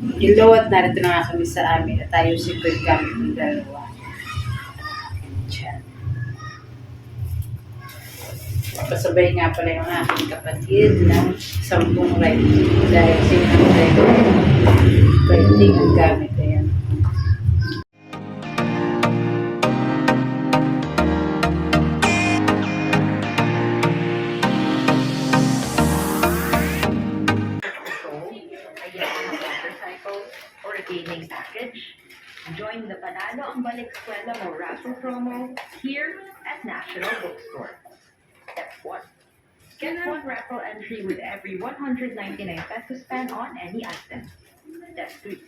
Hello at narito na nga kami sa amin at tayo simple gamit ng dalawa. Pasabay nga pala yung aking kapatid ng sampung ride dahil sinang ride riding ang gamit. Ayan. Gaming package. Join the Panalo ang Balik Eskwela mo raffle promo here at National Bookstore. Step 1. Get one raffle entry with every 199 pesos spent on any item. Step 3.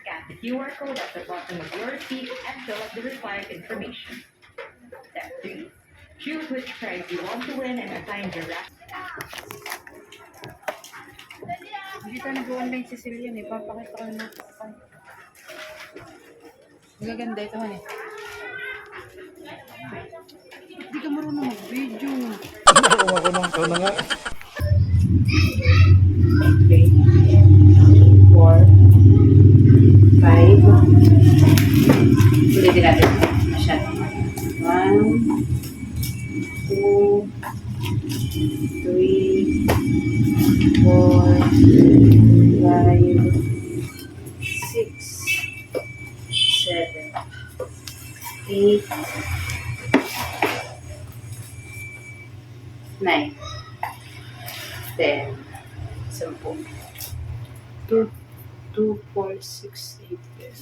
Scan the QR code at the bottom of your receipt and fill up the required information. Step 3. Choose which prize you want to win and assign your raffle. Tayo nag-online si Cillian eh. Papakita ko na Magaganda ito eh. Hindi ka marunong mag-video. Kung ako nung ikaw na nga. three, four, five. Ulitin natin. Eight, nine, ten, sampu. Two, two, four, six, eight, ten.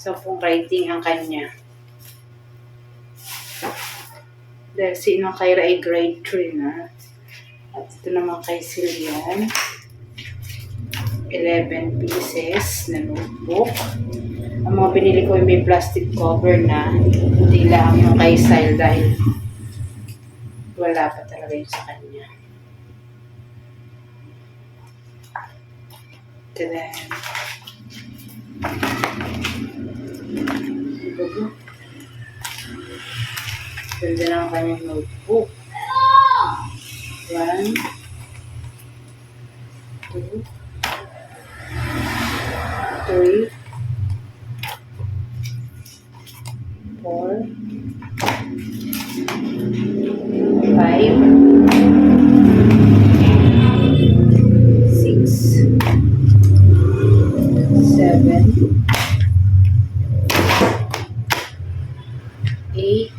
Sampung rating ang kanya. Dahil si Inong Kyra ay grade 3 na. At ito naman kay Silian. 11 pieces na notebook. Ang mga binili ko ay may plastic cover na. Hindi lang yung kay Style dahil wala pa talaga yun sa kanya. Po. Ganda na ang kanyang notebook. One, two, three, five, six, seven, eight,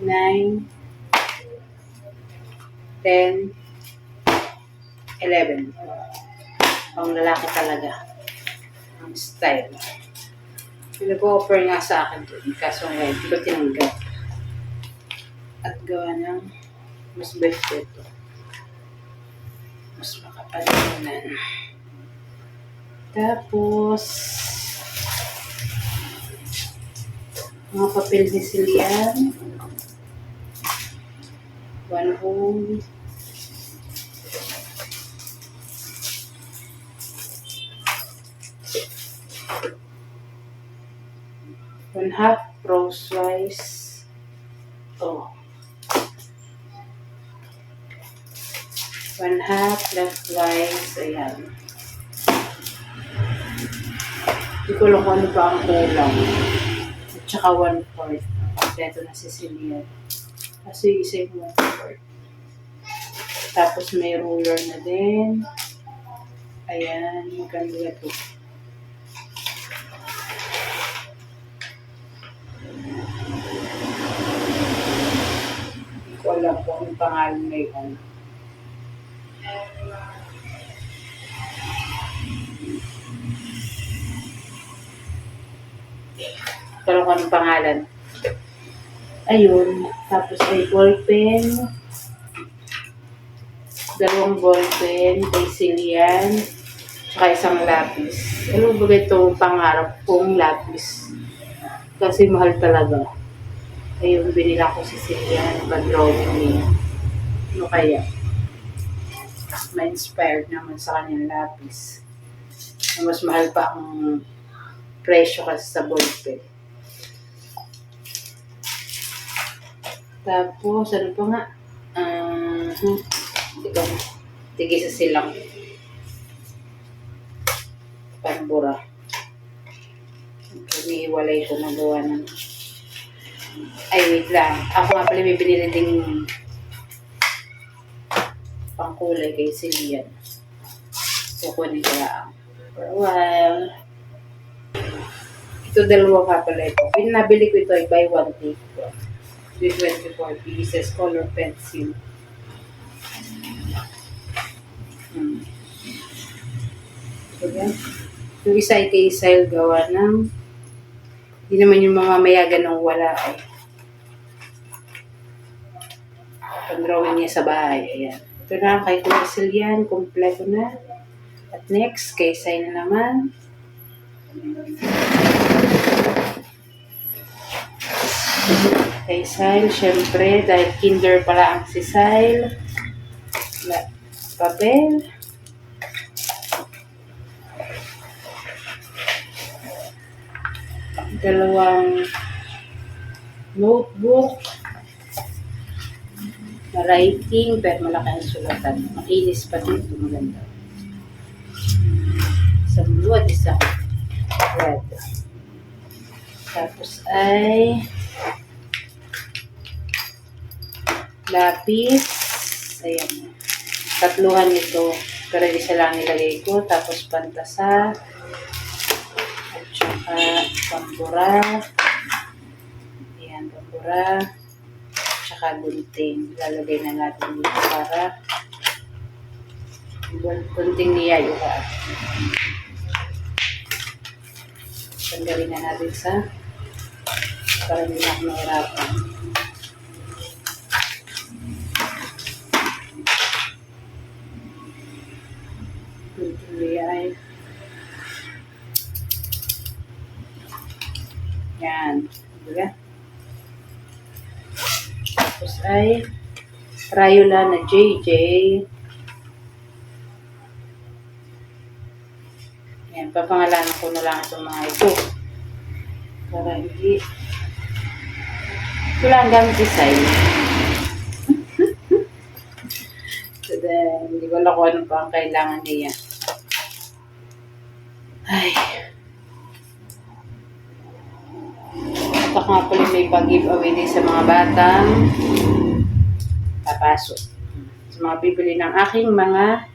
nine, ten, eleven. Pang lalaki talaga. Ang style. Pinag-offer nga sa akin doon. Kaso nga, hindi ko tinanggap. At gawa ng mas best ito. Mas makapalimunan. Tapos, mga papel ni Silian. One home. One half rose rice. Oh. One half left rice. Ayan. Hindi ko alam kung ano ba ang kulang. At saka one fourth. Kompleto na si Silian. Kasi isa yung one fourth. Tapos may ruler na din. Ayan, maganda to. Ko alam kung anong pangalan na yun. Pero kung anong pangalan. Ayun. Tapos ay ballpen. Dalawang ballpen. Kay Silian. Tsaka isang lapis. Ano ba ito pangarap kong lapis? Kasi mahal talaga. Ayun, binila ko si Silian. Pa-drawing niya. Ano kaya? Na-inspired naman sa kanyang lapis. Mas mahal pa ang presyo kasi sa ballpen. Tapos, ano pa nga? Ah, hmm. itong tigisa silang pambura. Umiiwalay ko na gawa ng ay, wait lang. Ako nga pala may binili ding pangkulay kay Silian. Kukunin ko lang. For. Ito dalawa ka pala ito. Pinabili ko ito ay buy one take. With 24 pieces, color pencil. Hmm. Diba? Yung isa ay kay Sile gawa ng hindi naman yung mga mayagan ng wala ay. Pag-drawing niya sa bahay. Ayan. Ito na kay Kuya Silian. Kompleto na. At next, kay Sile na naman. Kay Sile, syempre, dahil kinder pala ang si Sile. La, papel. Dalawang notebook. Na writing, pero malaki ang sulatan. Makinis pa dito, maganda. Isang blue at isang red. Tapos ay lapis. Ayan. Tatluhan ito. Pero isa lang nilagay ko. Tapos pantasa. At saka pambura. Ayan, pambura. Saka gunting. Lalagay na natin dito para gunting niya yung Tanggalin na natin sa para hindi na mahirapan. Tuloy ay yan. Diba? Tapos ay Rayola na JJ. Yan, papangalanan ko na lang itong mga ito. Para hindi. Ito lang ang gamit design. so then, hindi ko alam kung ano pa ang kailangan niya. Ay. Ito nga pala may pag-giveaway din sa mga batang papasok. Sa mga bibili ng aking mga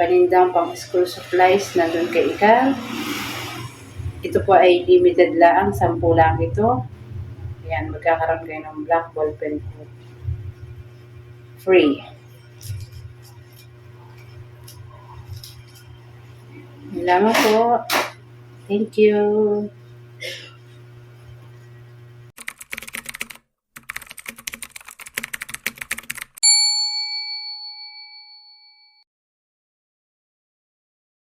panindang pang school supplies na doon kay Ika. Ito po ay limited lang, 10 lang ito. Ayan, magkakaroon kayo ng black ball pen po. Free. Salamat po. Thank you.